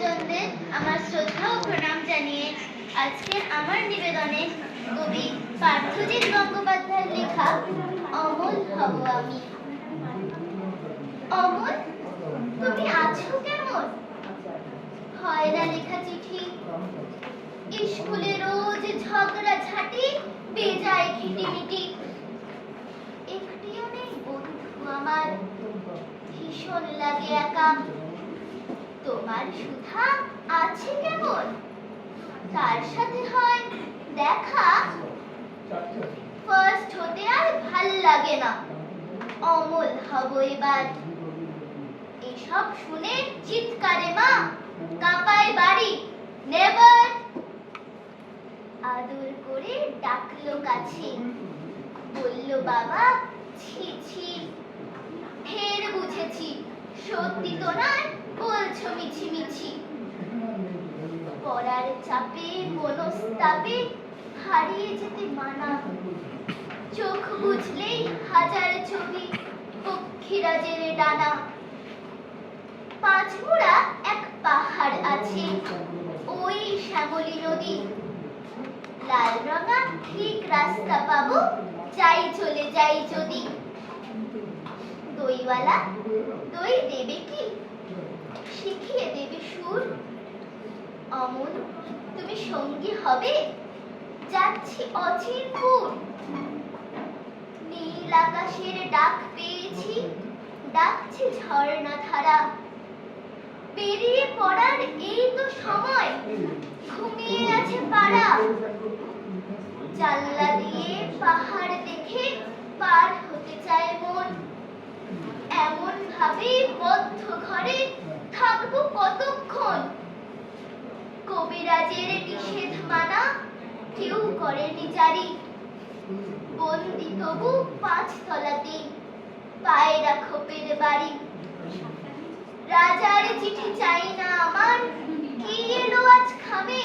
গুরুজনদের আমার শ্রদ্ধা ও প্রণাম জানিয়ে আজকে আমার নিবেদনে কবি পার্থজিৎ গঙ্গোপাধ্যায়ের লেখা, অমল হব আমি। অমল, তুমি আছো কেমন? হয় না লেখা চিঠি। স্কুলে রোজ ঝগড়া ঝাঁটি, বেজায় খিটিমিটি একটিও নেই বন্ধু আমার, ভীষণ লাগে একা। তোমার সুধা আছে কেমন? তার সাথে হয় দেখা। ফার্স্ট হতে আর ভালো লাগে না। অমল হব এবার। এসব শুনে চিৎকারে মা কাঁপায় বাড়ি। নেভার আদর করে ডাকলো কাছে। বলল, বাবা, ছি ছি। ফের বুঝেছি। সত্যি তো নয় বলছো মিছি মিছি। পড়ার চাপে, মনস্তাপে হারিয়ে যেতে মানা। চোখ বুঝলেই হাজার ছবি পক্ষীরাজের ডানা। পাঁচমুড়া এক পাহাড় আছে, ওই শ্যামলী নদী। লাল রঙা ঠিক রাস্তা পাবো, যাই চলে যাই যদি। দইওয়ালা দই দেবে কি? শিখিয়ে দেবে সুর। অমন, তুমি সঙ্গী হবে? যাচ্ছি অচিরপুর নীল আকাশের ডাক পেয়েছি, ডাকছে ঝর্ণা ধারা। বেরিয়ে পড়ার এই তো সময়, ঘুমিয়ে আছে পাড়া। জানলা দিয়ে পাহাড় দেখে পার হতে চায় মন। এমন ভাবে বদ্ধ ঘরে থাকব কতক্ষণ? কবিরাজের নিষেধ মানা কেউ করেনি জারি। বন্দি তবু পাঁচ তলাতে পায়রা খোপের বাড়ি। রাজার চিঠি চাই না আমার, কি এলো আজ খামে?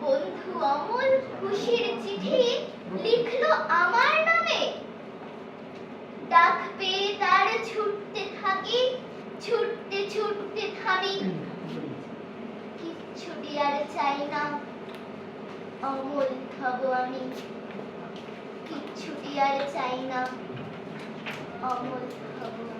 বন্ধু অমল খুশির চিঠি লিখলো আমার নামে ডাক পেয়ে তার ছুটতে থাকি ছুটতে থামি কিচ্ছুটি আর চাই না। অমল হব আমি। কিচ্ছুটি আর চাই না। অমল হব।